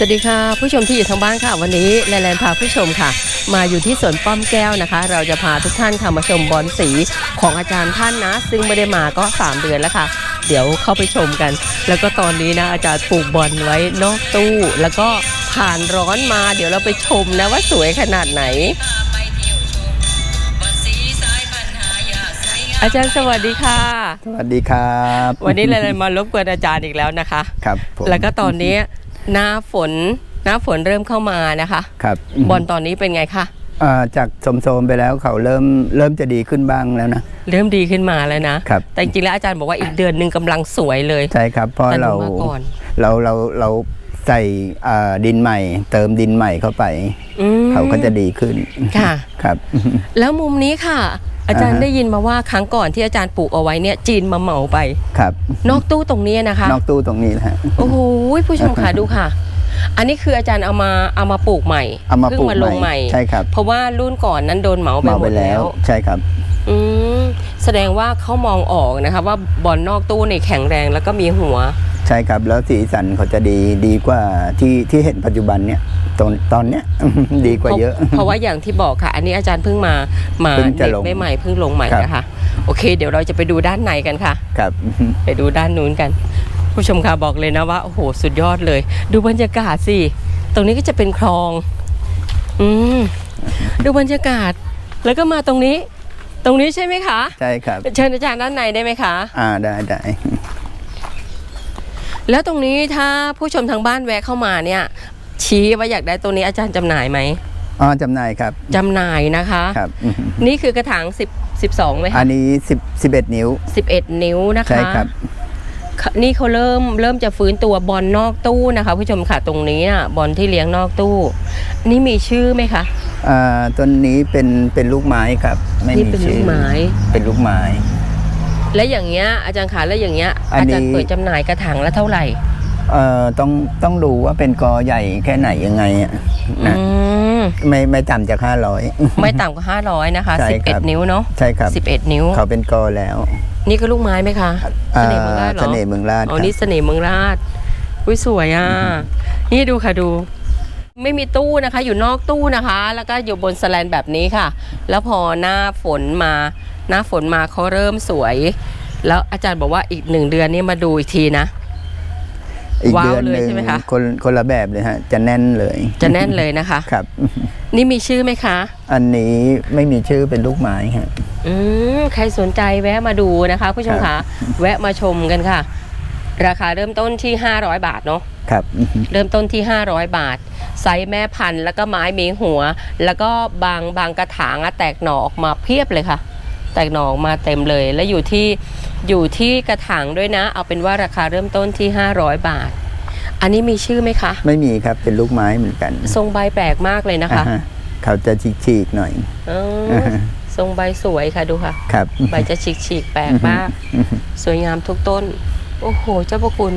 สวัสดีค่ะ ผู้ชมที่อยู่ทางบ้านค่ะ วันนี้แลนแลนพาผู้ชมค่ะ มาอยู่ที่สวนป้อมแก้วนะคะ เราจะพาทุกท่านค่ะมาชมบอลสีของอาจารย์ท่านนะ ซึ่งไม่ได้มาก็ 3 เดือนแล้วค่ะ เดี๋ยวเข้าไปชมกัน แล้วก็ตอนนี้นะอาจารย์ปลูกบอลไว้นอกตู้ แล้วก็ผ่านร้อนมาเดี๋ยวเราไปชมนะว่าสวยขนาดไหน อาจารย์สวัสดีค่ะ สวัสดีครับ วันนี้แลนแลนมารบกวนอาจารย์อีกแล้วนะคะ ครับผมแล้วก็ตอนนี้ หน้าฝนหน้าฝนเริ่มเข้ามานะคะครับบอลตอนนี้เป็นไงคะอ่าจากโสมๆไปแล้วเขาเริ่มเริ่มจะดีขึ้นบ้างแล้วนะเริ่มดีขึ้นมาแล้วนะครับแต่จริงๆแล้วอาจารย์บอกว่าอีกเดือนหนึ่งกำลังสวยเลย ใช่ครับเพราะแต่หนูเรามาก่อน เราเราเราใส่อ่าดินใหม่ เติมดินใหม่เข้าไป อืม เขาก็จะดีขึ้นค่ะ ครับ แล้วมุมนี้ค่ะ อาจารย์อ่าฮะได้ยินมาว่าครั้งก่อนที่อาจารย์ปลูกเอาไว้เนี่ยจีนมาเหมาไป ครับ นอกตู้ตรงนี้นะคะ นอกตู้ตรงนี้นะฮะโอ้โหผู้ชมค่ะดูค่ะ อันนี้คืออาจารย์เอามาเอามาปลูกใหม่เอามาเพิ่ปลูงกมาลงใหม่ใช่ครับ เพราะว่ารุ่นก่อนนั้นโดนเหมาไปมาหมไปดแล้แล้ววใช่ครับอืมแสดงว่าเขามองออกนะคะว่าบอลนอกตู้เนี่ยแข็งแรงแล้วก็มีหัว ใช่ครับแล้วสีสันเขาจะดีดีกว่าที่ที่เห็นปัจจุบันเนี้ย ตอนตอนเนี้ย ดีกว่าเยอะเพราะเพราะว่าอย่างที่บอกค่ะ อันนี้อาจารย์เพิ่งมามาเพิ่งจะเด็กลงไม่ใหม่เพิ่งลงใหม่ครับ นะคะโอเค เดี๋ยวเราจะไปดูด้านในกันค่ะ ครับ ไปดูด้านนู้นกัน ผู้ชมค่ะบอกเลยนะว่าโอ้โหสุดยอดเลย ดูบรรยากาศสิ ตรงนี้ก็จะเป็นคลอง อืมดูบรรยากาศ แล้วก็มาตรงนี้ ตรงนี้ใช่ไหมคะ ใช่ครับ เชิญอาจารย์ด้านในได้ไหมคะ อ่าได้ได้แล้วตรงนี้ถ้าผู้ชมทางบ้านแวะเข้ามาเนี่ย ชี้ว่าอยากได้ตัวนี้อาจารย์จำหน่ายไหมอ๋อจำหน่ายครับจำหน่ายนะคะ ครับ นี่คือกระถาง10 12ไหมอัคะนนี้10 11 นิ้ว 11 นิ้วนะคะ ใช่ครับค่ะนี่เขาเริ่มเริ่มจะฟื้นตัวบอลนอกตู้นะคะผู้ชมค่ะตรงนี้น่ะบอลที่เลี้ยงนอกตู้ นี่มีชื่อไหมคะ อ่าต้นนี้เป็นเป็นลูกไม้ครับ ไม่นี่มีเป็นลูชื่กอไม้ เป็นลูกไม้ และอย่างเงี้ยอาจารย์ขาแล้วอย่างเงี้ยอันอานี้ จารย์เปิดจำหน่ายกระถางละเท่าไหร่ เอ่อต้องต้องดูว่าเป็นกอใหญ่แค่ไหนยังไงอะนะอืมไม่ไม่ต่ำจากห้าร้อย ไม่ต่ำกว่า 500 นะคะ ใช่ครับ 11 นิ้วเนาะใช่ครับ 11 นิ้ว เขาเป็นกอแล้วนี่ก็ลูกไม้ไหมคะเสน่ห์เมืองราชเหรอ เสน่ห์เมืองราชอ๋อครับ นี่เสน่ห์เมืองราชอุ้ยสวยอะ นี่ดูค่ะดู ไม่มีตู้นะคะ อยู่นอกตู้นะคะ แล้วก็อยู่บนสแลนแบบนี้ค่ะ แล้วพอหน้าฝนมา หน้าฝนมาเขาเริ่มสวย แล้วอาจารย์บอกว่าอีกหนึ่งเดือนนี้มาดูอีกทีนะ อีกว้าวเดือนหเลยนึ่งใช่ไหมคะคนคนละแบบเลยฮะ จะแน่นเลย จะแน่นเลยนะคะครับ นี่มีชื่อไหมคะ อันนี้ไม่มีชื่อเป็นลูกไม้ฮะอืมใครสนใจแวะมาดูนะคะผู้ชมครัคะบแวะมาชมกันค่ะ ราคาเริ่มต้นที่ 500 บาทเนาะครับ เริ่มต้นที่ 500 บาทไซส์แม่พันธุ์แล้วก็ไม้มีหัว แล้วก็บางบางกระถางอะแตกหน่อออกมาเพียบเลยค่ะ แตกหน่อออกมาเต็มเลย แล้วอยู่ที่ อยู่ที่กระถางด้วยนะ เอาเป็นว่าราคาเริ่มต้นที่ 500 บาท อันนี้มีชื่อไหมคะ ไม่มีครับเป็นลูกไม้เหมือนกัน ทรงใบแปลกมากเลยนะคะ อ่าฮะเขาจะฉีกๆหน่อยเออทรงใบสวยค่ะดูค่ะ ครับ ใบจะฉีกฉีกๆแปลกมาก สวยงามทุกต้น โอ้โห เจ้าพระคุณ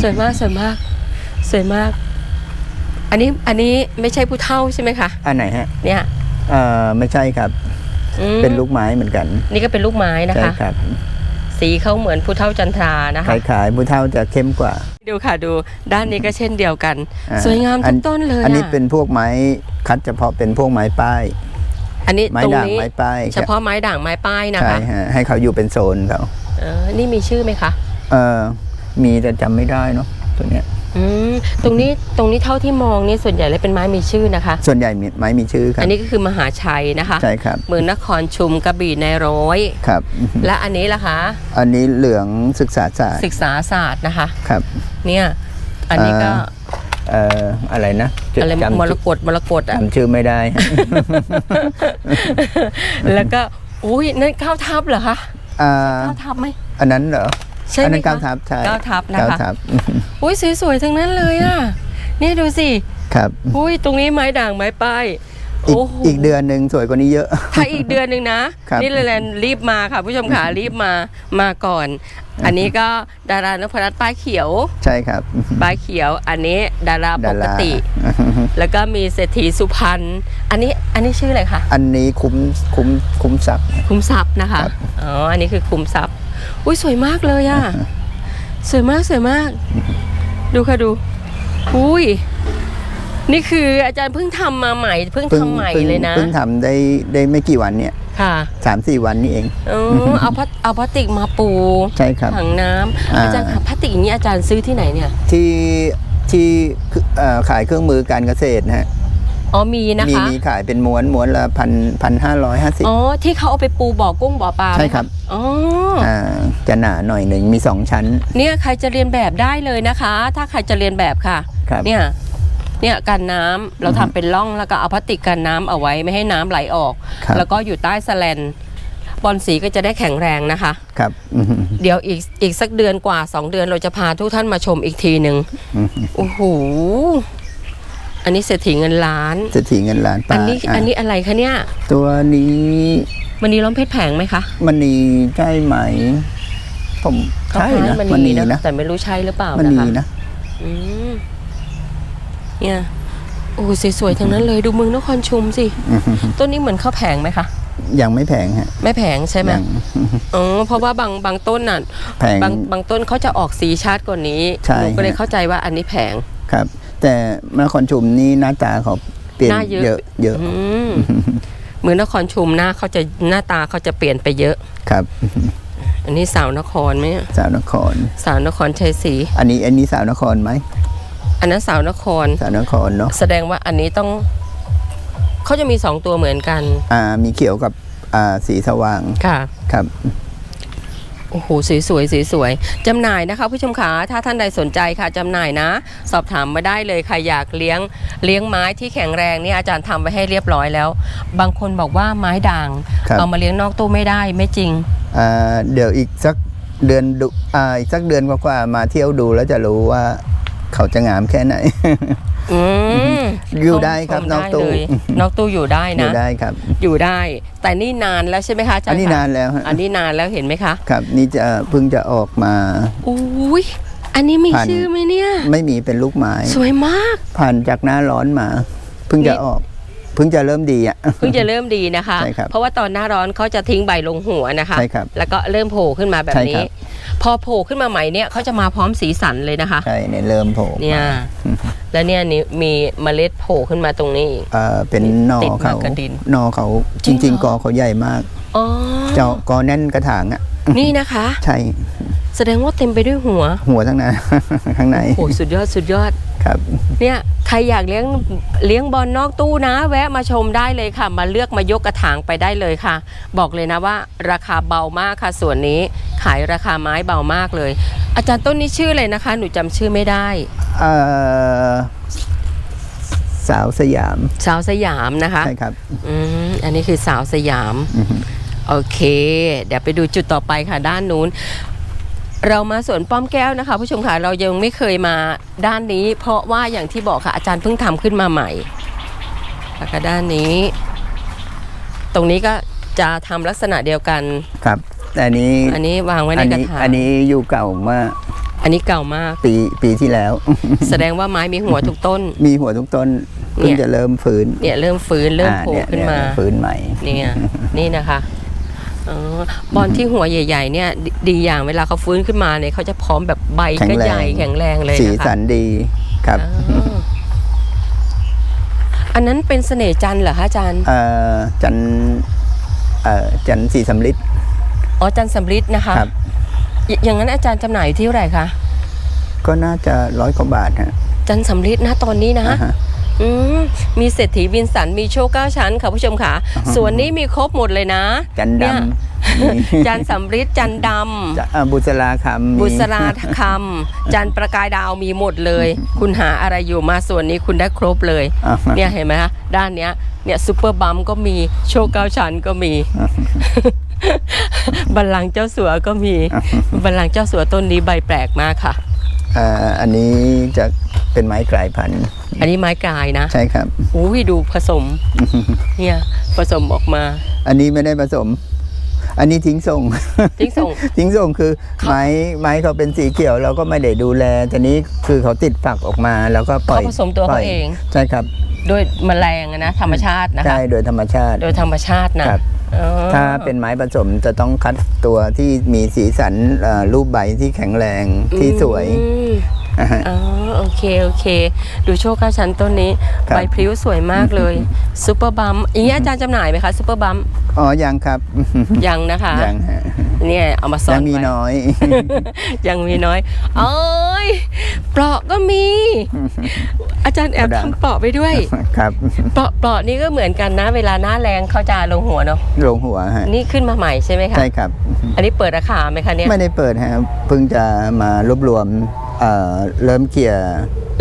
สวยมากสวยมาก สวยมาก อันนี้อันนี้ไม่ใช่ผู้เท่าใช่ไหมคะ อันไหนฮะเนี่ยเอ่อไม่ใช่ครับ อืมเป็นลูกไม้เหมือนกัน นี่ก็เป็นลูกไม้นะใช่คะ ครับ สีเขาเหมือนผู้เท่าจันทรานะคคะล้ายๆผู้เท่าจะเข้มกว่า ดูค่ะดูด้านนี้ก็เช่นเดียวกัน อ่าสวยงามทุกต้นเลยอันนี้อะเป็นพวกไม้คัดเฉพาะเป็นพวกไม้ป้าย อันนี้ไม้ตรงด่างนี้ไม้ป้ายเฉพาะไม้ด่างไม้ป้ายนะใช่คะฮะให้เขาอยู่เป็นโซนเขาเออนี่มีชื่อไหมคะ เอ่อมีแต่จำไม่ได้เนาะตัวเนี้ย อืมตรงนี้ตรงนี้เท่าที่มองนี่ส่วนใหญ่แล้วเป็นไม้มีชื่อนะคะ ส่วนใหญ่มีไม้มีชื่อครัอับนนี้ก็คือมหาชัยนะคะใช่ครับเมืองนครชุมกระบี่ในร้อยครับ และอันนี้ล่ะคะ อันนี้เหลืองศึกษาศาสตร์ศึกษาศาสตร์นะคะครับ เนี่ยอันนี้ก็เอ่ออะไรนะจดอะไรจำมรกตมรกตอะจำชื่อไม่ได้ แล้วก็อุ้ยนั่นก้าวทับเหรอคะอ่าก้าวทับไหมอันนั้นเหรอ ใช่อัไหมนั้นคะก้าวทับใช่ก้าวทับนะคะก้าวทับอุ้ยสวยๆทั้งนั้นเลยอะ นี่ดูสิ ครับ อุ้ยตรงนี้ไม้ด่างไม้ป้ายอีกโอ้โหอีกเดือนหนึ่งสวยกว่านี้เยอะ ถ้าอีกเดือนหนึ่งนะ ครับ นี่เลยแลนรีบมาค่ะ ผู้ชมขารีบมามาก่อน อันนี้ก็ดารานพรัตน์ป้ายเขียว ใช่ครับป้ายเขียว อันนี้ดาราปดากราติ แล้วก็มีเศรษฐีสุพรรณ อันนี้อันนี้ชื่ออะไรคะ อันนี้คุ้มคุ้มคุ้มศักดิ์คุมทรัพย์นะคะครับอ๋อ อันนี้คือคุมทรัพย์ อุ้ยสวยมากเลยอะสวยมากสวยมาก ดูค่ะดู อุ้ยนี่คืออาจารย์เพิ่งทำมาใหม่ เพิ่งเพิ่งทำใหม่เพิ่งเลยนะ เพิ่งทำได้ได้ไม่กี่วันเนี่ย ค่ะสามสี่วันนี่เองอ๋อเอาพลาเอาพลาสติกมาปูใช่ครับถังน้ำอ่าอาจารย์คะพลาสติกอย่างนี้อาจารย์ซื้อที่ไหนเนี่ย ที่ที่เอ่อขายเครื่องมือการเกษตรนะฮะ อ๋อมีนะมีคะ มีขายเป็นม้วนม้วนละพันพันห้าร้อยห้าสิบอ๋อที่เขาเอาไปปูบ่อกุ้งบ่อปลาไหมะใช่ครับอ๋ออ่าจะหนาหน่อยหนึ่งมีสองชั้น เนี่ยใครจะเรียนแบบได้เลยนะคะ ถ้าใครจะเรียนแบบค่ะ ครับ เนี่ย เนี่ยกันน้ำเราทำเป็นร่องแล้วก็เอาพลาสติกกันน้ำเอาไว้ไม่ให้น้ำไหลออก ครับ แล้วก็อยู่ใต้สแลนบอลสีก็จะได้แข็งแรงนะคะ ครับอือฮึเดี๋ยวอีกอีกสักเดือนกว่า 2 เดือนเราจะพาทุกท่านมาชมอีกทีหนึ่งอือฮึโอ้โห อันนี้เศรษฐีเงินล้านจะถีเงินล้านอัป้านนี้ะอันนี้อะไรคะเนี่ยตัวนี้มันนี้ล้อมเพชรแผงไหมคะมันนีใช่ไหม ผมใช่นะมันมันนีนีนะนะแต่ไม่รู้ใช่หรือเปล่ามันนะนีคะนะอืมเนี่ยโอ้สวยๆทั้งนั้นเลยดูเมืองนครชุมสิอือฮึต้นนี้เหมือนข้าวแผงไหมคะยังไม่แพงฮะไม่แผงใช่ไหมยังอือฮึอ๋อเพราะว่าบางบางต้นน่ะแพงบางบางต้นเขาจะออกสีชัดกว่านี้ใช่หนูก็เลยฮะเข้าใจว่าอันนี้แผงครับ แต่นครชุมนี่หน้าตาเขาเปลี่ยนหน้าเยอะ เยอะเยอะอืมเมืองนครชุมหน้าเขาจะหน้าตาเขาจะเปลี่ยนไปเยอะ ครับอันนี้สาวนครไหมเนี่ยสาวนคร สาวนครชัยศรีอันนี้อันนี้สาวนครไหมอันนั้นสาวนคร สาวนครเนาะแสดงว่าอันนี้ต้องเขาจะมีสองตัวเหมือนกันอ่ามีเขียวกับอ่าสีสว่างค่ะ ครับ โอ้โหสวยสวยสวยสวยๆจำหน่ายนะคะ ผู้ชมขาถ้าท่านใดสนใจค่ะจำหน่ายนะ สอบถามมาได้เลยใครอยากเลี้ยงเลี้ยงไม้ที่แข็งแรงเนี่ยอาจารย์ทำไว้ให้เรียบร้อยแล้ว บางคนบอกว่าไม้ด่าง ครับ เอามาเลี้ยงนอกตู้ไม่ได้ไม่จริง อ่าเดี๋ยวอีกสักเดือนดูอ่าอีกสักเดือนกว่าๆมาเที่ยวดูแล้วจะรู้ว่าเขาจะงามแค่ไหน อืมอยู่ได้ครับชมนอกตู้ได้เลยนอกตู้อยู่ได้อยู่นะได้ครับ อยู่ได้ แต่นี่นานแล้วใช่ไหมคะอาจารอันย์นี้คะนานแล้วฮะอันนี้นานแล้วเห็นไหมคะ ครับ นี่จะเพิ่งจะออกมาอุ้ยอันนี้มีพันชื่อไหมเนี่ย ไม่มีเป็นลูกไม้ สวยมาก ผ่านจากหน้าร้อนมา เพิ่งจะนี่ออก เพิ่งจะเริ่มดีอะ เพิ่งจะเริ่มดีนะคะ ใช่ครับเพราะว่าตอนหน้าร้อนเขาจะทิ้งใบลงหัวนะคะ ใช่ครับแล้วก็เริ่มโผล่ขึ้นมาแบบใช่คนี้รับ พอโผล่ขึ้นมาใหม่เนี่ยเขาจะมาพร้อมสีสันเลยนะคะ ใช่เนี่ยเริ่มโผล่เนี่ย แล้วเนี่ยนี่มีเมล็ดโผล่ขึ้นมาตรงนี้อีก เอ่อเป็นหนอติดมาเขากับดินหนอเขาจริจงเหรอ ริง ๆ กอเขาใหญ่มาก อ๋อ เจาะกอแน่นกระถางอะ นี่นะคะ ใช่แสดงว่าเต็มไปด้วยหัว หัวทั้งนั้น ข้างใน โอ้โหสุดยอดสุดยอด ครับ เนี่ยใครอยากเลี้ยงเลี้ยงบอลนอกตู้นะ แวะมาชมได้เลยค่ะ มาเลือกมายกกระถางไปได้เลยค่ะ บอกเลยนะว่า ราคาเบามากค่ะส่วนนี้ขายราคาไม้เบามากเลย อาจารย์ต้นนี้ชื่ออะไรนะคะ หนูจำชื่อไม่ได้ เอ่อสาวสยามสาวสยามนะคะใช่ครับอืมอันนี้คือสาวสยาม อือฮึ โอเค เดี๋ยวไปดูจุดต่อไปค่ะด้านนู้น เรามาสวนป้อมแก้วนะคะ ผู้ชมค่ะเรายังไม่เคยมาด้านนี้ เพราะว่าอย่างที่บอกค่ะอาจารย์เพิ่งทำขึ้นมาใหม่แล้วก็ด้านนี้ ตรงนี้ก็จะทำลักษณะเดียวกันครับแต่อันนี้อันนี้วางไว้ในอันกระนี้ถางอันนี้อยู่เก่าเมื่ออันนี้เก่ามากปีปีที่แล้ว แสดงว่าไม้มีหัวทุกต้น มีหัวทุกต้นเพิ่งเนี่ยจะเริ่มฟื้นเนี่ยเริ่มฟื้นเริ่มอ่าโผล่เนี่ยขึ้นมาเยฟื้นใหม่เนี่ยนี่นะคะ อ๋อบอลที่หัวใหญ่ๆเนี่ยดดีอย่างเวลาเขาฟื้นขึ้นมาเนี่ยเขาจะพร้อมแบบใบแข็งก็แรงใหญ่แข็งแรงเลยสีนะคะสันดีครับอ๋ออันนั้นเป็นเสน่ห์จันทร์เหรอคะอาจารย์เอ่อจันเอ่อจันสีสำลิดอ๋อจันทร์สำริดนะคะครับอยอย่างนั้นอาจารย์จำหน่ายอยู่ที่เท่าไหร่คะก็น่าจะร้อยกว่าบาทฮะจันทร์สำริดนะตอนนี้นะ อ่าฮะอืมมีเศรษฐีวินสันมีโชคเก้าชั้นค่ะผู้ชมค่ะส่วนนี้มีครบหมดเลยนะจันดเนี่ยำมีจันทร์สำริดจันทร์ดำ จะอ่าบุษราคำมีบุษราคำ จันทร์ประกายดาวมีหมดเลย คุณหาอะไรอยู่มาส่วนนี้คุณได้ครบเลย อ่าฮะเนี่ยเห็นไหมคะด้านเนี้ยเนี่ยซูเปอร์บัมก็มีโชว์เก้าชั้นก็มี บัลลังก์เจ้าสัวก็มี บัลลังก์เจ้าสัวต้นนี้ใบแปลกมากค่ะ เอ่ออันนี้จะ เป็นไม้กลายพันธุ์อันนี้ไม้กลายนะใช่ครับอุ้ยดูผสม เนี่ยผสมออกมา อันนี้ไม่ได้ผสม อันนี้ทิ้งส่ง ทิ้งส่ง ทิ้งส่งคือเขาไม้ไม้เขาเป็นสีเขียวเราก็ไม่ได้ดูแลแต่นี้คือเขาติดฝักออกมา แล้วก็ปล่อยเขาผสมตัวปล่เขายเอง ใช่ครับด้วยแมลงอะนะธรรมชาตินะคะใช่โดยธรรมชาติ โดยธรรมชาตินะครับอ๋อถ้าเป็นไม้ผสมจะต้องคัดตัวที่มีสีสันเอ่อรูปใบที่แข็งแรงที่สวย อืมอ่าฮะ อ๋อโอเคโอเค ดูโชคข้าชั้นต้นนี้ครับ ใบพลิ้วสวยมากเลยซูเปอร์บัมอย่างนี้อาจารย์จำหน่ายไหมคะซูเปอร์บัมอ๋อยังครับยังนะคะยังฮะเนี่ยเอามาซ่อยันงมีไว้ น้อย ยังมีน้อย เอ้ยเปราะก็มี อาจารย์แอบกระดาษ ทำเปราะไปด้วย ครับเปราะเปราะนี่ก็เหมือนกันนะ เวลาหน้าแรงเขาจะลงหัวเนาะ ลงหัวฮะนี่ขึ้นมาใหม่ใช่ไหมคะ ใช่ครับ อันนี้เปิดราคาไหมคะเนี่ย ไม่ได้เปิดฮะเพิ่งจะมารวบรวม เอ่อเริ่มเกี่ยร์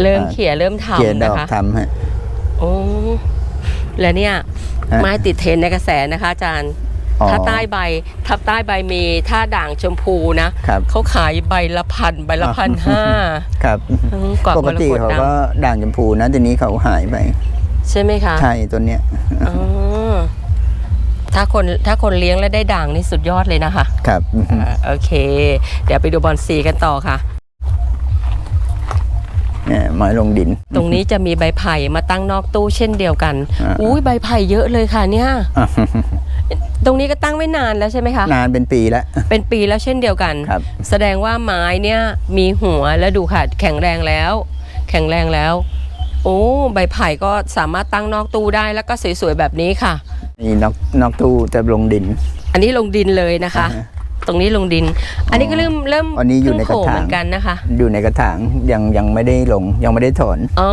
เริ่มอ่าเขี่ยเริ่มเกี่ยร์ทำดนะอกคะทำฮะ โอ้แล้วเนี่ย ฮะไม้ติดเทรนด์ในกระแสนะคะอาจารย์อ๋อถ้าใต้ใบทับใต้ใบมีถ้าด่างชมพูนะครับ เขาขายใบละพันใบละพันห้า ครับอืมกว่าปมกรติกตเขาดก็ด่างชมพูนะทีนี้เขาหายไปำใช่ไหมคะใช่ตัวเนี้ยอ๋อถ้าคนถ้าคนเลี้ยงแล้วได้ด่างนี่สุดยอดเลยนะคะครับ อ่าโอเค เดี๋ยวไปดูบอลซีกันต่อค่ะเนี่ย ไม้ลงดิน ตรงนี้จะมีใบไผ่มาตั้งนอกตู้เช่นเดียวกันอ่าอุ้ยใบไผ่เยอะเลยค่ะเนี่ยตรงนี้ก็ตั้งไม่นานแล้วใช่ไหมคะ นานเป็นปีแล้ว เป็นปีแล้วเช่นเดียวกันครับแสดงว่าไม้เนี่ยมีหัวแล้วดูค่ะแข็งแรงแล้ว แข็งแรงแล้ว โอ้ใบไผ่ก็สามารถตั้งนอกตู้ได้แล้วก็สวยๆแบบนี้ค่ะ นี่นอกนอกตู้จะลงดิน อันนี้ลงดินเลยนะคะอ่าฮะ ตรงนี้ลงดิน อันนี้ก็เริ่มเริ่มอันนี้อยู่ในกระเพิ่งโผล่ถางเหมือนกันนะคะ อยู่ในกระถางยังยังไม่ได้ลงยังไม่ได้ถอนอ๋อ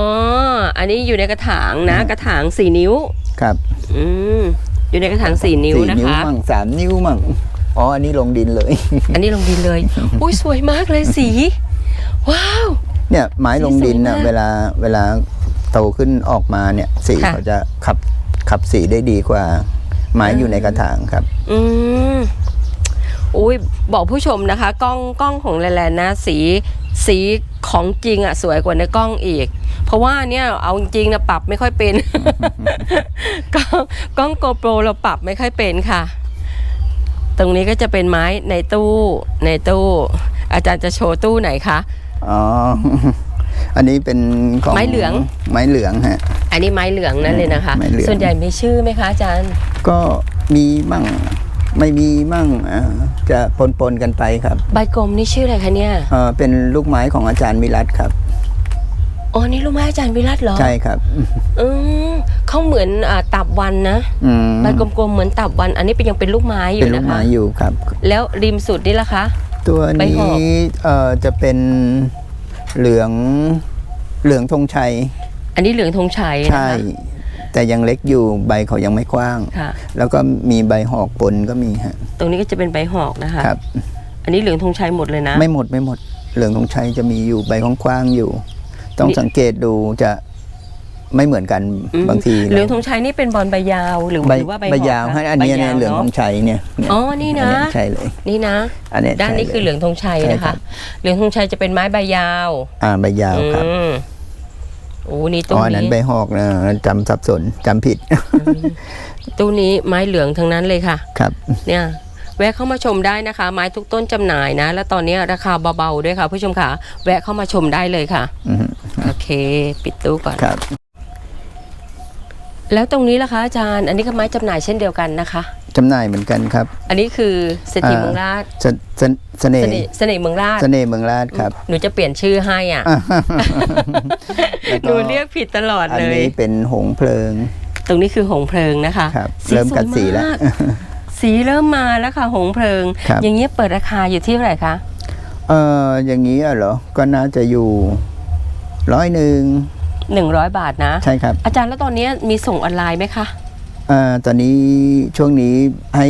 อันนี้อยู่ในกระถางนะอ่ากระถางสี่นิ้ว ครับอืม อยู่ในกระถางสี่นิ้วสี่นะนิ้วคะ มั่งสามนิ้วมั่งอ๋ออันนี้ลงดินเลย อันนี้ลงดินเลย อุ้ยสวยมากเลยสี ว้าว เนี่ยไม้ลงดินน่ะสีสวยมากเวลาเวลาโตขึ้นออกมาเนี่ยสีค่ะ เขาจะขับขับสีได้ดีกว่า ไม้อยู่ในกระถางครับ อืมอุ้ย บอกผู้ชมนะคะกล้องกล้องของแลนด์นะสีสีของจริงอะสวยกว่าในกล้องอีก เพราะว่าเนี่ยเอาจริงๆนะปรับไม่ค่อยเป็น กล้องกล้องโกโปรเราปรับไม่ค่อยเป็นค่ะ ตรงนี้ก็จะเป็นไม้ในตู้ในตู้ อาจารย์จะโชว์ตู้ไหนคะอ๋ออันนี้เป็นของไม้เหลืองไม้เหลืองฮะ อันนี้ไม้เหลืองนั่นเลยนะคะไม้เหลืองส่วนใหญ่มีชื่อไหมคะอาจารย์ ก็มีมั่ง ไม่มีมั่งอ่าจะปนปนๆกันไปครับใบกลมนี่ชื่ออะไรคะเนี่ย เอ่อเป็นลูกไม้ของอาจารย์มิรัตครับ อ๋อ นี่รู้ไหมอาจารย์วิรัตเหรอใช่ครับ อืมเขาเหมือนอ่าตับวันนะ อืมใบกลมๆเหมือนตับวัน อันนี้เป็นยังเป็นลูกไม้อเป็นยู่ลูกนะคะไม้อยู่ครับ แล้วริมสุดนี่ล่ะคะ ตัวใบนี้หอก เอ่อจะเป็นเหลืองเหลืองธงชัย อันนี้เหลืองธงชัยนะใช่ คะ แต่ยังเล็กอยู่ใบเขายังไม่กว้าง ค่ะ แล้วก็มีใบหอกปนก็มีฮะตรงนี้ก็จะเป็นใบหอกนะคะ ครับ อันนี้เหลืองธงชัยหมดเลยนะ ไม่หมดไม่หมด เหลืองธงชัยจะมีอยู่ใบกว้างๆอยู่ ต้องนี่ สังเกตดูจะไม่เหมือนกันอืมบางทีเหลืองธงชัยนี่เป็นบอลใบยาวหรือใบหรือว่าใบหใบอกยาวคะให้อันเนี้ยใบเนี่ยยาวเหลืองธเนาะงชัยเนี่ยเยอ๋อนี่นะ อัเยใช่เลย นี่นะ อันเนี้ยด้านนี้ใช่คือเหลืองธงชัยใช่นะครัคะ บ เหลืองธงชัยจะเป็นไม้ใบยาว อ่าใบยาวครับ อืม โอ้นี่อ๋ตู้ออันนั้นนี้ใบหอกนะจำสับสนจำผิด ตู้นี้ไม้เหลืองทั้งนั้นเลยค่ะ ครับ เนี่ยแวะเข้ามาชมได้นะคะ ไม้ทุกต้นจำหน่ายนะ แล้วตอนนี้ราคาเบาๆด้วยค่ะ ผู้ชมค่ะแวะเข้ามาชมได้เลยค่ะ อือฮึโอเค ปิดตู้ก่อน ครับ แล้วตรงนี้ล่ะคะอาจารย์ อันนี้ก็ไม้จำหน่ายเช่นเดียวกันนะคะ จำหน่ายเหมือนกันครับอันนี้คือเศรษฐีอ่าเมืองราชเสเสเสน่เสห์น่ห์เสน่ห์เมืองราช เสน่ห์เมืองราชครับหนูจะเปลี่ยนชื่อให้อะแล้วหนูเรียกผิดตลอดอันเลย นี้เป็นหงส์เพลิงตรงนี้คือหงเพลิงนะคะครับสีเริ่มสวยกัดสีแล้วมากสีเริ่มมาแล้วค่ะหงเพลิง ครับ อย่างเงี้ยเปิดราคาอยู่ที่เท่าไหร่คะเอออย่างนี้อะเหรอ ก็น่าจะอยู่ร้อยหนึ่ง100บาทนะ ใช่ครับ อาจารย์แล้วตอนนี้มีส่งออนไลน์ไหมคะ อ่าตอนนี้ช่วงนี้ให้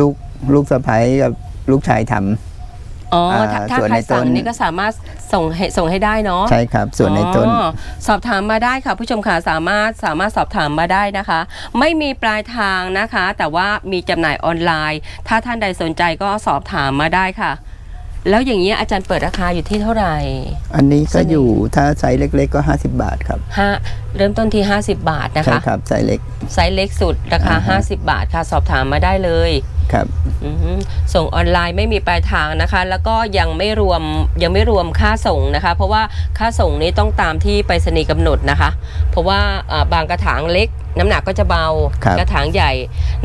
ลูกลูกสะใภ้กับลูกชายทำ อ๋ออ่าถ้าถ้าส่วนใครในต้สั่งนนี่ก็สามารถส่งให้ส่งให้ได้เนาะ ใช่ครับ ส่วนในต้น อ๋อสอบถามมาได้ค่ะผู้ชมค่ะสามารถสามารถสอบถามมาได้นะคะ ไม่มีปลายทางนะคะ แต่ว่ามีจำหน่ายออนไลน์ ถ้าท่านใดสนใจก็สอบถามมาได้ค่ะ แล้วอย่างนี้ยอาจารย์เปิดราคาอยู่ที่เท่าไหร่ อันนี้ก็เสน่ห์อยู่ถ้าไซส์เล็ก ๆ ก็ 50 บาทครับห้าเริ่มต้นที่ 50 บาทนะใช่คะครับไซส์เล็กไซส์เล็กสุดราคาอ่าฮะ50 บาทค่ะสอบถามมาได้เลยครับอือหือส่งออนไลน์ไม่มีปลายทางนะคะ แล้วก็ยังไม่รวมยังไม่รวมค่าส่งนะคะ เพราะว่าค่าส่งนี้ต้องตามที่ไปรษณีย์กำหนดนะคะ เพราะว่าอ่าบางกระถางเล็ก น้ำหนักก็จะเบาครับกระถางใหญ่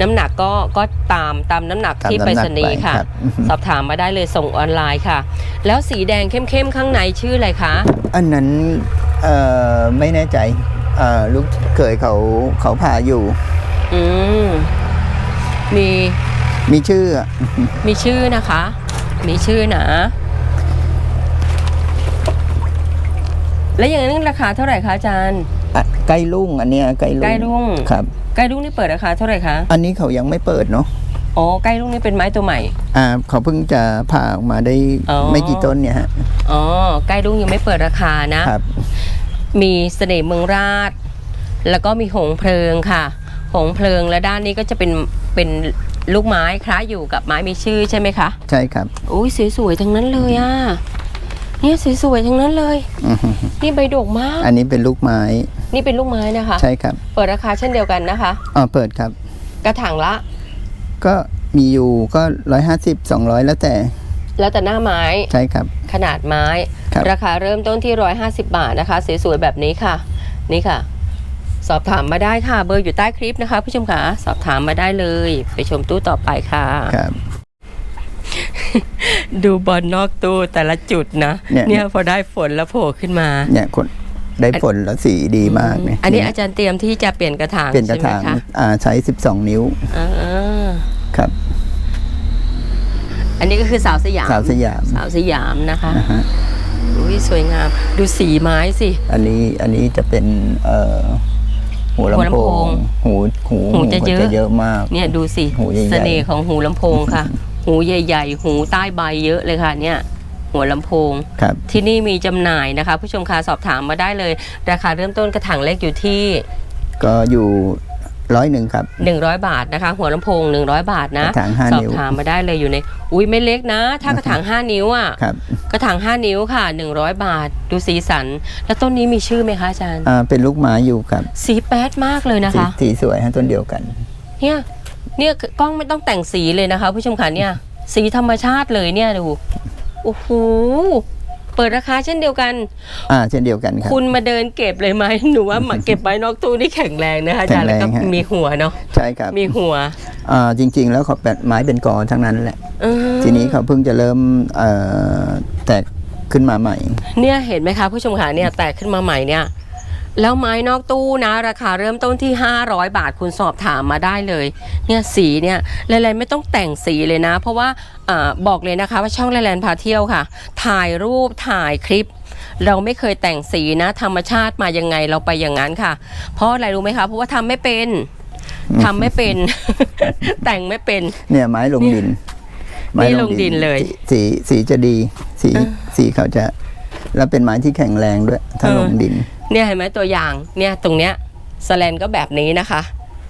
น้ำหนักก็ก็ตามตามน้ำหนักตามที่ไปรษณีย์น้ำหนักไปค่ะครับ สอบถามมาได้เลยส่งออนไลน์ค่ะ แล้วสีแดงเข้มๆข้างในชื่ออะไรคะ อันนั้นเอ่อไม่แน่ใจเอ่อลูกเคยเขาเขาผ่าอยู่ อืมมีมีชื่ออะ มีชื่อนะคะ มีชื่อนะ แล้วอย่างนั้นราคาเท่าไหร่คะอาจารย์ อะใกล้ลุ่งอันเนี้ยใกล้ลุ่งใกล้รุ่งครับ ใกล้รุ่งนี่เปิดราคาเท่าไหร่คะ อันนี้เขายังไม่เปิดเนาะ อ๋อ ใกล้รุ่งนี่เป็นไม้ตัวใหม่ อ่าเขาเพิ่งจะผ่าออกมาได้อ๋อ ไม่กี่ต้นเนี่ยฮะ อ๋อ ใกล้รุ่งยังไม่เปิดราคานะ ครับ มีเสน่ห์เมืองราช แล้วก็มีหงเพลิงค่ะ หงเพลิงและด้านนี้ก็จะเป็นเป็นลูกไม้คล้ายอยู่กับไม้มีชื่อใช่ไหมคะใช่ครับอุ้ยสวยๆทั้งนั้นเลยอะเนี่ยสวยๆทั้งนั้นเลยอือฮึนี่ใบดกมาก อันนี้เป็นลูกไม้ นี่เป็นลูกไม้นะคะ ใช่ครับ เปิดราคาเช่นเดียวกันนะคะอ๋อเปิดครับ กระถางละ ก็มีอยู่ก็ร้อยห้าสิบสองร้อยแล้วแต่ แล้วแต่หน้าไม้ใช่ครับ ขนาดไม้ครับราคาเริ่มต้นที่150บาทนะคะสวยๆแบบนี้ค่ะ นี่ค่ะ สอบถามมาได้ค่ะ เบอร์อยู่ใต้คลิปนะคะผู้ชมค่ะสอบถามมาได้เลย ไปชมตู้ต่อไปค่ะครับดูบอลนอกตู้แต่ละจุดนะ เนี่ยพอได้ฝนแล้วโผล่ขึ้นมา เนี่ยคน ได้ผลแล้วสีดีมากเนี่ยอันนี้อาจารย์เตรียมที่จะเปลี่ยนกระถางเป็นกระใช่ไหมถางคะอ่าใช้สิบสองนิ้วอ่าครับ อันนี้ก็คือสาวสยาม สาวสยาม สาวสยามนะคะนะฮะอุ้ยสวยงาม ดูสีไม้สิ อันนี้อันนี้จะเป็นเอ่อหูหัวลำลำโพโพงงหูหูหูจะเยอะเยอะมาก เนี่ยดูสิหูใหญ่ๆเสน่ห์ของหูลำโพงค่ะ หูใหญ่ ๆ หูใต้ใบเยอะเลยค่ะเนี่ย หัวลำโพง ครับ ที่นี่มีจำหน่ายนะคะ ผู้ชมคะสอบถามมาได้เลย ราคาเริ่มต้นกระถางเล็กอยู่ที่ ก็อยู่ร้อยหนึ่งครับ 100 บาทนะคะ หัวลำโพง 100 บาทนะ กระถางห้าสอบนิ้ว ถามมาได้เลยอยู่ใน อุ้ยไม่เล็กนะ ถ้ากระถาง 5 นิ้วอะครับกระถาง 5 นิ้วค่ะ 100 บาท ดูสีสัน แล้วต้นนี้มีชื่อไหมคะอาจารย์ อ่าเป็นลูกไม้อยู่ครับสีแป๊ดมากเลยนะสีคะ สีสวยฮะต้นเดียวกัน เนี่ยเนี่ยกล้องไม่ต้องแต่งสีเลยนะคะ ผู้ชมค่ะเนี่ย สีธรรมชาติเลยเนี่ยดู โอ้โหเปิดราคาเช่นเดียวกัน อ่าเช่นเดียวกันครับ คุณมาเดินเก็บเลยไหมหนูว่ามาเก็บไม้นอกตู้นี่แข็งแรงนะคะอาจารย์แข็แล้วงแรงก็ฮะ มีหัวเนาะใช่ครับมีหัวอ่าจริง ๆ แล้วเขาเป็นไม้เป็นกอทั้งนั้นแหละ เออทีนี้เขาเพิ่งจะเริ่มเอ่อแตกขึ้นมาใหม่ เนี่ยเห็นไหมคะผู้ชมค่ะเนี่ยแตกขึ้นมาใหม่เนี่ย แล้วไม้นอกตู้นะ ราคาเริ่มต้นที่ 500 บาทคุณสอบถามมาได้เลย เนี่ยสีเนี่ยแลนๆไม่ต้องแต่งสีเลยนะ เพราะว่าอาบอกเลยนะคะว่าช่องแลนๆพาเที่ยวค่ะ ถ่ายรูปถ่ายคลิป เราไม่เคยแต่งสีนะ ธรรมชาติมายังไงเราไปอย่างนั้นค่ะ เพราะอะไรรู้ไหมคะ เพราะว่าทำไม่เป็นทำไม่เป็น แต่งไม่เป็น เนี่ยไม้ลงดินนี่ลงดินเลย สีสีจะดี สีเออสีเขาจะ แล้วเป็นไม้ที่แข็งแรงด้วยถ้าเออลงดิน เนี่ยเห็นไหมตัวอย่างเนี่ยตรงเนี้ยสแลนก็แบบนี้นะคะ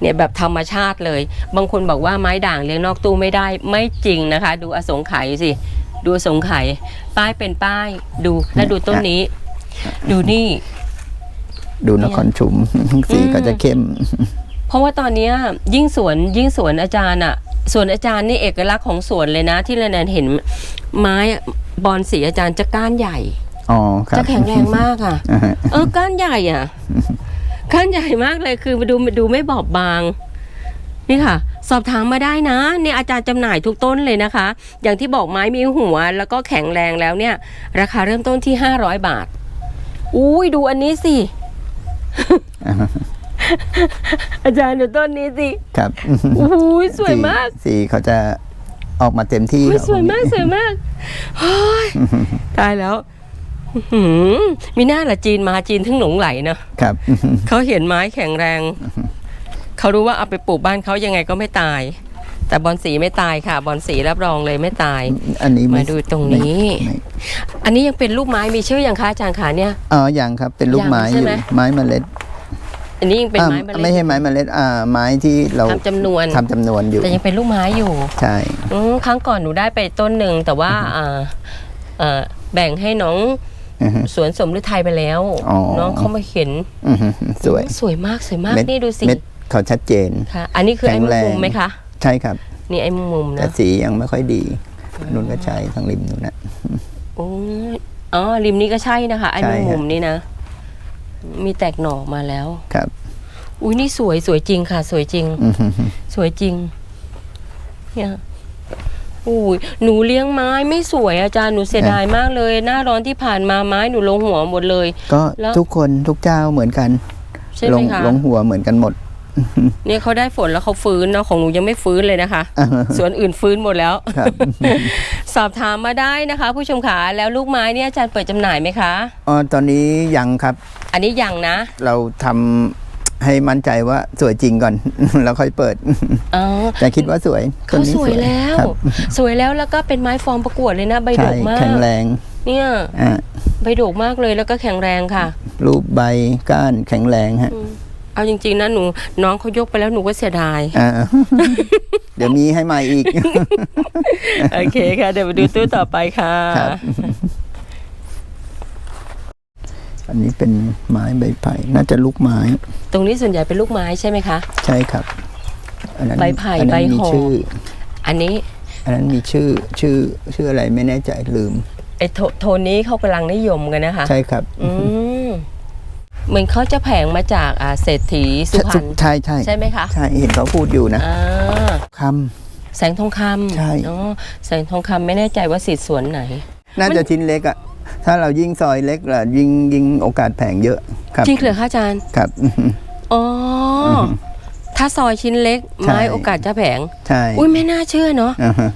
เนี่ยแบบธรรมชาติเลย บางคนบอกว่าไม้ด่างเลี้ยงนอกตู้ไม่ได้ไม่จริงนะคะ ดูอสงไขยสิ ดูอสงไขยป้ายเป็นป้ายดูและดูต้นนี้ ดูนี่ ดูนครชุมสีเขาจะเข้ม เพราะว่าตอนเนี้ยยิ่งสวนยิ่งสวนอาจารย์อะสวนอาจารย์นี่เอกลักษณ์ของสวนเลยนะ ที่เราเห็นไม้อะบอลสีอาจารย์จะก้านใหญ่ อ๋อครับจะแข็งแรงมากอะอ่าฮะเออก้านใหญ่อะก้านใหญ่มากเลยคือมาดูมาดูไม่บอบบาง นี่ค่ะ สอบถามมาได้นะเนี่ยอาจารย์จำหน่ายทุกต้นเลยนะคะ อย่างที่บอกไม้มีหัว แล้วก็แข็งแรงแล้วเนี่ย ราคาเริ่มต้นที่500บาท อุ้ยดูอันนี้สิอาจารย์ดูต้นนี้สิ ครับอุ้ยสวยมาก สีเขาจะออกมาเต็มที่อุ๊ยครับสวยมากสวยมากเฮ้ยตายแล้วอื้อ หือมีหน้าละจีนมาจีนถึงหลงไหลเนอะครับ เขาเห็นไม้แข็งแรง เขารู้ว่าเอาไปปลูกบ้านเขายังไงก็ไม่ตาย แต่บอลสีไม่ตายค่ะ บอลสีรับรองเลยไม่ตาย อันนี้มาดูตรงนี้ไม่ไม่อันนี้ยังเป็นลูกไม้มีชื่อยังคะอาจารย์ขาเนี่ยอ๋อยังครับ เป็นลูกไม้ยังอใช่ยู่ไหมไม้เมล็ดอันนี้ยังเป็นไม้อ่าเมล็ดไม่ใช่ไม้เมล็ดอ่าไม้ที่เราทำจำนวนทำจำนวนอยู่ แต่ยังเป็นลูกไม้อยู่ ใช่อืมครั้งก่อนหนูได้ไปต้นหนึ่งแต่ว่าอ่าเอ่อแบ่งให้น้องอือฮึ สวนสมฤทัยไปแล้วอ๋อน้องเขามาเห็นอือฮึสวยสวยมากสวยมากเม็ดนี่ดูสิเม็ดเขาชัดเจนค่ะ อันนี้คือไอ้แข็งแรงมุมๆไหมคะ ใช่ครับ นี่ไอ้มุมๆแต่นะสียังไม่ค่อยดีนุ่นก็ใช้ทางริมนู่นนะโอ้ยอ๋อริมนี้ก็ใช่นะคะไอ้ใช่ฮะมุมๆนี่นะ มีแตกหน่อออกมาแล้วครับอุ้ยนี่สวยสวยจริงค่ะ สวยจริงอือฮึสวยจริง เนี่ย อุ้ยหนูเลี้ยงไม้ไม่สวยอาจารย์หนูเสียดายมากเลย หน้าร้อนที่ผ่านมาไม้หนูลงหัวหมดเลย ก็แล้ว ทุกคนทุกเจ้าเหมือนกัน ใช่ไหลมงคะลงหัวเหมือนกันหมด เนี่ยเขาได้ฝนแล้วเขาฟื้นเนาะของหนูยังไม่ฟื้นเลยนะคะอ่าฮะส่วนอื่นฟื้นหมดแล้ว ครับ สอบถามมาได้นะคะ ผู้ชมขาแล้วลูกไม้เนี่ยอาจารย์เปิดจำหน่ายไหมคะ อ๋อตอนนี้ยังครับอันนี้ยังนะ เราทำ ให้มั่นใจว่าสวยจริงก่อน แล้วค่อยเปิดอ๋อแต่คิดว่าสวยเขาต้นนี้สวยแล้วครับสวยแล้วแล้วก็เป็นไม้ฟอร์มประกวดเลยนะ ใบใช่ดกมากแข็งแรง เนี่ยอ่าใบดกมากเลยแล้วก็แข็งแรงค่ะ รูปใบก้านแข็งแรงฮะอืมเอาจริงๆนะหนูน้องเขายกไปแล้วหนูก็เสียดายอ่าเดี๋ยวมีให้ใหม่อีก โอเคค่ะ เดี๋ยวมาดูตู้ต่อไปค่ะครับ อันนี้เป็นไม้ใบไผ่น่าจะลูกไม้ ตรงนี้ส่วนใหญ่เป็นลูกไม้ใช่ไหมคะ ใช่ครับอันนั้นใบไผ่อันนั้นใบมีหอมชื่ออันนี้ อันนั้นมีชื่อชื่อชื่ออะไรไม่แน่ใจลืมไอ้โทโทนนี้เขากำลังนิยมกันนะคะ ใช่ครับ อืมเหมือนเขาจะแผงมาจากอ่าเศรษฐีสุพรรณใช่ใช่ใช่ไหมคะใช่เห็นเขาพูดอยู่นะอ่าคแสงทองคำใช่อ๋อแสงทองคำไม่แน่ใจว่าสีดสวนไหนำน่าจะชิ้นเล็กอะ ถ้าเรายิ่งซอยเล็กล่ะยิ่งยิ่งโอกาสแผงเยอะครับจริงเหรอคะอาจารย์ครับอ๋ออมถ้าซอยชิ้นเล็กใช่ไม้โอกาสจะแผงใช่อุ้ยไม่น่าเชื่อเนาะอ่าฮะ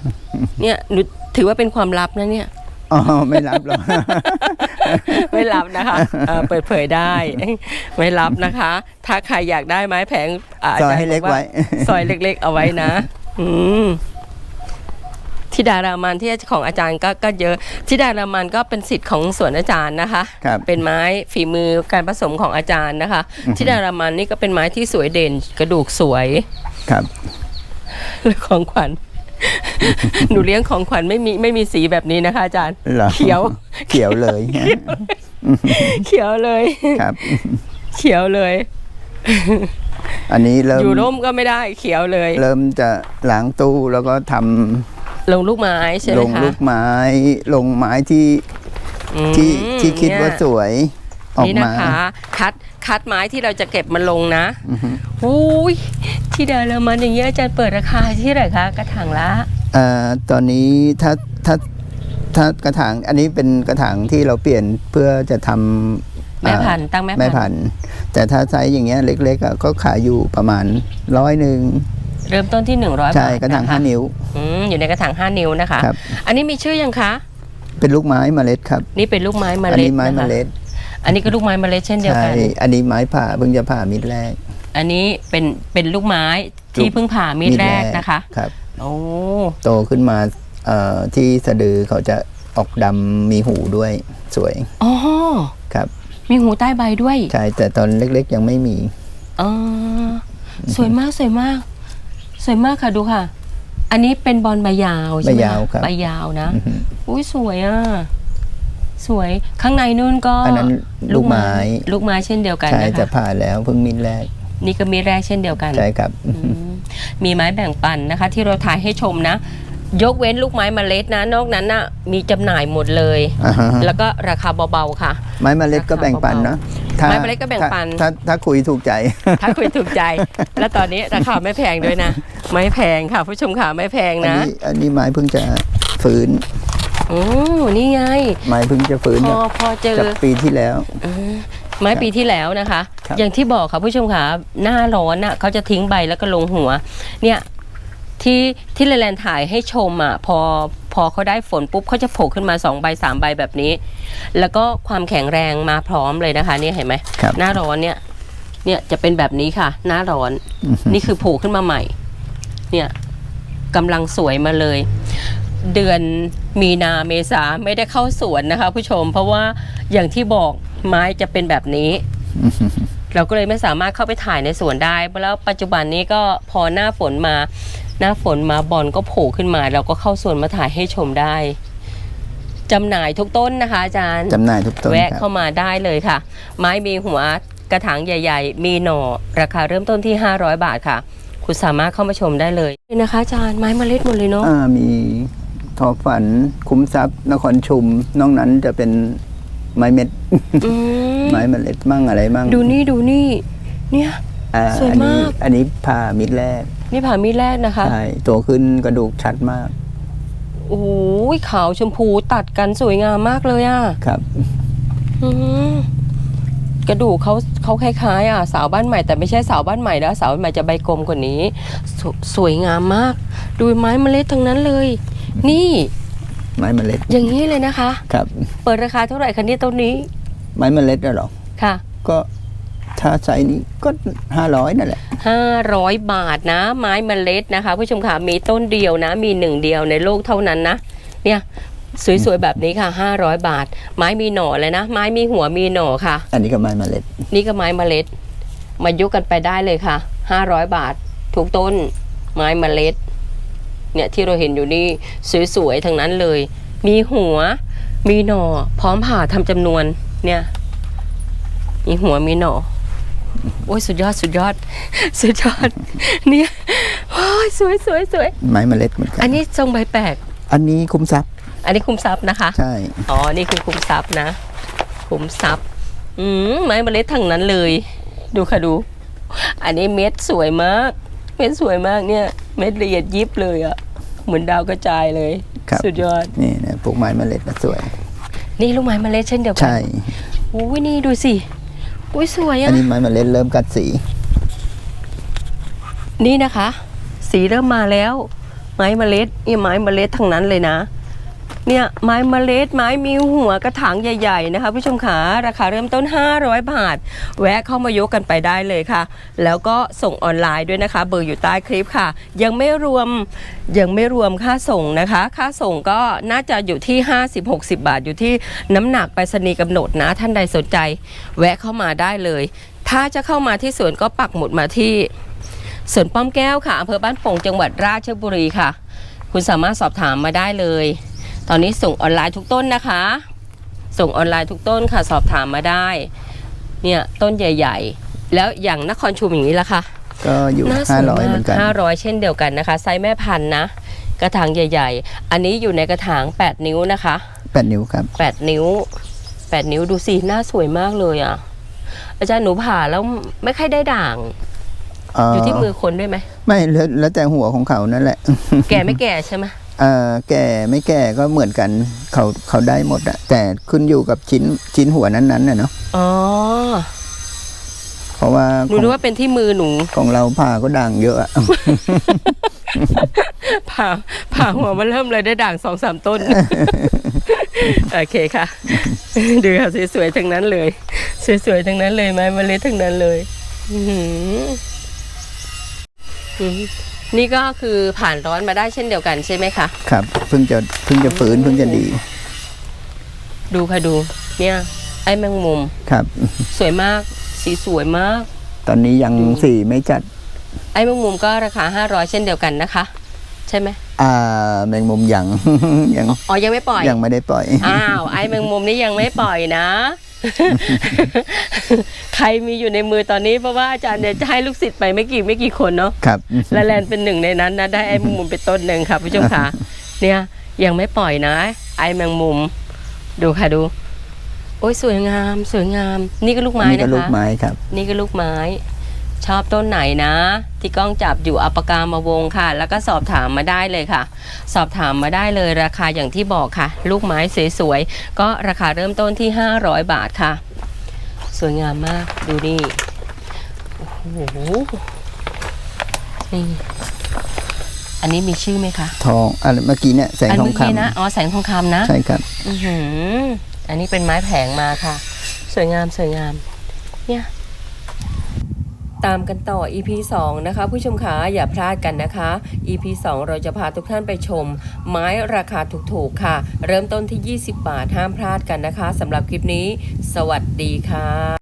เนี่ยหนูถือว่าเป็นความลับนะเนี่ยอ๋อไม่รับหรอกไม่รับนะคะเอ่อเปิดเผยได้ ไม่รับนะคะ ถ้าใครอยากได้ไม้แผงาซอยให้เล็กไว้าจารย์บอกาซอยเล็ก ๆ เอาไว้นะ อืม ทิดารามันที่ของอาจารย์ก็ก็เยอะทิดารามันก็เป็นสิทธิ์ของสวนอาจารย์นะคะ ครับเป็นไม้ฝีมือการผสมของอาจารย์นะคะทิดารามันนี่ก็เป็นไม้ที่สวยเด่นกระดูกสวยครับ และของขวัญ หนูเลี้ยงของขวัญไม่มีไม่มีสีแบบนี้นะคะอาจารย์หรอ เขียว เขียวเลย เขียวเลย ครับ เขียวเลย อันนี้เริ่มอยู่ร่มก็ไม่ได้เขียวเลย เริ่มจะล้างตู้แล้วก็ทำ ลงลูกไม้ใช่ไหลมงคะ ลูกไม้ ลงไม้ที่อืมที่ที่คิดว่าสเนี่ยวยออกนี่นะมาคะ คัดคัดไม้ที่เราจะเก็บมาลงนะอือฮึอุ้ยที่เดินเรามันอย่างเงี้ยอาจารย์เปิดราคาที่เท่าไหร่คะกระถางละเอ่อตอนนี้ถ้าถ้าถ้ากระถางอันนี้เป็นกระถางที่เราเปลี่ยนเพื่อจะทำแม่อ่าพันธุ์ตั้งแม่แม่พัพันนธุ์ธุ์แต่ถ้าไซส์อย่างเงี้ยเล็กๆอะก็ขายอยู่ประมาณร้อยหนึ่ง เริ่มต้นที่100ใช่บาทกระถางนคห้านิ้วอืมอยู่ในกระถาง5นิ้วนะคะ ครับ อันนี้มีชื่อยังคะ เป็นลูกไม้เมล็ดครับนี่เป็นลูกไม้เมอันล็ดนี้ไม้นะเมคะล็ดอันนี้ก็ลูกไม้เมล็ดเช่นเดียวใช่กัน อันนี้ไม้ผ่าเพิ่งจะผ่ามิดแรกอันนี้เป็นเป็นลูกไม้ที่ลูกเพิ่งผ่ามีดแรกนะคะ ครับ โอ้โตขึ้นมาเอ่อที่สะดือเขาจะออกดำมีหูด้วยสวยอ๋อครับ มีหูใต้ใบด้วยใช่แต่ตอนเล็กๆยังไม่มีเออสวยมากสวยมาก สวยมากค่ะดูค่ะ อันนี้เป็นบอลใบยาวใช่ไหมใบยาวครับ ใบยาวนะอือฮึอุ้ยสวยอะ สวยข้างในนู่นก็อันนั้นลูกไม้ลูกไม้เช่นเดียวกันใช่นะจะคะผ่าแล้วเพิ่งมิดแรกนี่ก็มีแรกเช่นเดียวกัน ใช่ครับ อืมมีไม้แบ่งปันนะคะ ที่เราถ่ายให้ชมนะ ยกเว้นลูกไม้เมล็ดนะ นอกนั้นน่ะมีจำหน่ายหมดเลย อ่าฮะ แล้วก็ราคาเบาๆค่ะ ไม้เมล็ดก็แบ่งปันเนาะถ้าไม้เมล็ดก็แบ่งปัน ถ้าถ้าถ้าคุยถูกใจ ถ้าคุยถูกใจ แล้วตอนนี้ราคาไม่แพงด้วยนะ ไม่แพงค่ะ ผู้ชมค่ะไม่แพงอันนะนี้อันนี้ไม้เพิ่งจะฟื้นโอ้นี่ไง ไม้เพิ่งจะฟื้นพอจากพอเจอ จากปีที่แล้ว เออไม้ปีที่แล้วนะคะ ครับ อย่างที่บอกค่ะผู้ชมค่ะหน้าร้อนน่ะเขาจะทิ้งใบแล้วก็ลงหัว เนี่ย ที่ที่เลแลนถ่ายให้ชมอะพอพอเขาได้ฝนปุ๊บเขาจะโผล่ขึ้นมาสองใบสามใบแบบนี้ แล้วก็ความแข็งแรงมาพร้อมเลยนะคะนี่เห็นไหมครับหน้าร้อนเนี่ย เนี่ยจะเป็นแบบนี้ค่ะ หน้าร้อนอือฮึนี่คือโผล่ขึ้นมาใหม่ เนี่ยกำลังสวยมาเลย เดือนมีนาเมษาไม่ได้เข้าสวนนะคะ ผู้ชม เพราะว่าอย่างที่บอกไม้จะเป็นแบบนี้เราก็เลยไม่สามารถเข้าไปถ่ายในสวนได้ แล้วปัจจุบันนี้ก็พอหน้าฝนมา หน้าฝนมาบอลก็โผล่ขึ้นมา เราก็เข้าสวนมาถ่ายให้ชมได้จำหน่ายทุกต้นนะคะอาจารย์จำหน่ายทุกต้นแวะครับเข้ามาได้เลยค่ะ ไม้มีหัวกระถางใหญ่ ๆ มีหน่อ ราคาเริ่มต้นที่ 500 บาทค่ะ คุณสามารถเข้ามาชมได้เลยนี่นะคะอาจารย์ไม้เมล็ดหมดเลยเนาะอ่ามีทอฝันคุ้มทรัพย์ นครชุมนอกนั้นจะเป็นไม้เม็ดอืมไม้เมล็ดมั่งอะไรมั่งดูนี่ดูนี่ เนี่ยอ่าสวยอันนี้มาก อันนี้ผ่ามิดแรก นี่ผ่ามีดแรกนะคะ ใช่โตขึ้นกระดูกชัดมาก โอ้ยขาวชมพูตัดกันสวยงามมากเลยอะครับอืมกระดูกเขาเขาคล้ายๆอะสาวบ้านใหม่แต่ไม่ใช่สาวบ้านใหม่แล้วสาวบ้านใหม่จะใบกลมกว่านี้สวสวยงามมาก ดูไม้เมล็ดทั้งนั้นเลย นี่ ไม้เมล็ด อย่างนี้เลยนะคะ ครับ เปิดราคาเท่าไหร่คะเนี่ยต้นนี้ ไม้เมล็ดน่ะเหรอค่ะ ก็ ถ้าไซส์นี้ก็ห้าร้อยนั่นแหละ 500 บาทนะ ไม้เมล็ดนะคะ ผู้ชมค่ะมีต้นเดียวนะ มีหนึ่งเดียวในโลกเท่านั้นนะ เนี่ยสวยๆแบบนี้ค่ะ 500 บาท ไม้มีหน่อเลยนะ ไม้มีหัวมีหน่อค่ะ อันนี้ก็ไม้เมล็ด นี่ก็ไม้เมล็ด มายุกันไปได้เลยค่ะ 500 บาททุกต้นไม้เมล็ด เนี่ยที่เราเห็นอยู่นี่สวยๆทั้งนั้นเลย มีหัวมีหน่อ พร้อมผ่าทำจำนวนเนี่ย มีหัวมีหน่อ โอ้ยสุดยอดสุดยอด สุดยอดเนี่ยโอ้ยสวยสวยสวยไม้เมล็ดเหมือนกัอันนนี้ทรงใบแปลกอันนี้คุ้มทรัพย์ อันนี้คุมทรัพย์นะคะใช่ อ๋อนี่คือคุมทรัพย์นะ คุมทรัพย์อืมไม้เมล็ดทั้งนั้นเลย ดูค่ะดู อันนี้เม็ดสวยมาก เม็ดสวยมากเนี่ย เม็ดละเอียดยิบเลยอะเหมือนดาวกระจายเลย ครับ สุดยอด นี่นะปลูกไม้เมล็ดนะสวย นี่ลูกไม้เมล็ดเช่นเดียวกัใช่ อุ้ยนี่ดูสิ อุ้ยสวยอัอะนนี้ไม้เมล็ดเริ่มกัดสี นี่นะคะ สีเริ่มมาแล้ว ไม้เมล็ดนี่ไม้เมล็ดทั้งนั้นเลยนะ เนี่ยไม้เมล็ดไม้มีหัวกระถางใหญ่ ๆ นะคะ ผู้ชมขาราคาเริ่มต้น 500 บาท แวะเข้ามายกกันไปได้เลยค่ะ แล้วก็ส่งออนไลน์ด้วยนะคะ เบอร์อยู่ใต้คลิปค่ะ ยังไม่รวมยังไม่รวมค่าส่งนะคะ ค่าส่งก็น่าจะอยู่ที่ 50-60 บาทอยู่ที่น้ำหนักไปรษณีย์กำหนดนะท่านใดสนใจ แวะเข้ามาได้เลย ถ้าจะเข้ามาที่สวนก็ปักหมุดมาที่สวนป้อมแก้วค่ะอำเภอบ้านโป่งจังหวัดราชบุรีค่ะ คุณสามารถสอบถามมาได้เลย ตอนนี้ส่งออนไลน์ทุกต้นนะคะ ส่งออนไลน์ทุกต้นค่ะ สอบถามมาได้ เนี่ยต้นใหญ่ ๆ แล้วอย่างนครชุมอย่างนี้ละคะก็อยู่น่าสห้าวยร้อยมาเหมืกอนกันห้าร้อยเช่นเดียวกันนะคะไซส์แม่พันธุ์นะ กระถางใหญ่ ๆ อันนี้อยู่ในกระถาง 8 นิ้วนะคะแปดนิ้วครับ 8 นิ้ว 8 นิ้วดูสิหน้าสวยมากเลยอะ อาจารย์หนูผ่าแล้วไม่ค่อยได้ด่างอยู่ที่มือคนด้วยไหม ไม่แล้วแล้วแต่หัวของเขานั่นแหละ แก่ไม่แก่ใช่ไหมเอ่อ แก่ไม่แก่ก็เหมือนกันเขาเขาได้หมดอะแต่ขึ้นอยู่กับชิ้นชิ้นหัวนั้นๆน่ะเนาะอ๋อเพราะว่าหนูของรู้ว่าเป็นที่มือหนู ของเราผ่าก็ด่างเยอะอะผ่าผ่าหัวมันเริ่มเลยได้ด่างสองสามต้น โอเคค่ะ ดูค่ะสวยๆทั้งนั้นเลย สวยๆทั้งนั้นเลยไม้เมล็ดทั้งนั้นเลย อื้อหืออืม นี่ก็คือผ่านร้อนมาได้เช่นเดียวกันใช่ไหมคะ ครับเพิ่งจะเพิ่งจะฟื้นเพิ่งจะดี ดูค่ะดู เนี่ย ไอ้แมงมุมครับ สวยมาก สีสวยมาก ตอนนี้ยังดูสีไม่จัด ไอ้แมงมุมก็ราคา500เช่นเดียวกันนะคะ ใช่ไหมอ่าแมงมุมยังยังอ๋อยังไม่ปล่อยยังไม่ได้ปล่อยอ้าวไอ้แมงมุมนี่ยังไม่ปล่อยนะ ใครมีอยู่ในมือตอนนี้เพราะว่าอาจารย์เนี่ยจะให้ลูกศิษย์ไปไม่กี่ไม่กี่คนเนาะครับและแลนเป็นหนึ่งในนั้นนะได้ไอ้แมงมุมเป็นต้นหนึ่งค่ะผู้ชมค่ะ เนี่ยยังไม่ปล่อยนะ ไอ้แมงมุม ดูค่ะดู โอ้ยสวยงาม สวยงาม นี่ก็ลูกไม้นี่ก็นะลูกคะไม้ครับ นี่ก็ลูกไม้ ชอบต้นไหนนะ ที่กล้องจับอยู่อัปปากามาวงค่ะ แล้วก็สอบถามมาได้เลยค่ะ สอบถามมาได้เลยราคาอย่างที่บอกค่ะ ลูกไม้สวยๆ ก็ราคาเริ่มต้นที่ 500 บาทค่ะ สวยงามมากดูนี่โอ้โหนี่อันนี้มีชื่อไหมคะ ทองอะไรเมื่อกี้เนี่ยแสงอันทองเมื่อกี้นะคำอ๋อแสงทองคำนะ ใช่ครับ อือหือ อันนี้เป็นไม้แผงมาค่ะ สวยงามสวยงาม เนี่ย ตามกันต่อ EP 2 นะคะ ผู้ชมขาอย่าพลาดกันนะคะ EP 2 เราจะพาทุกท่านไปชม ไม้ราคาถูกๆค่ะ เริ่มต้นที่ 20 บาทห้ามพลาดกันนะคะสำหรับคลิปนี้ สวัสดีค่ะ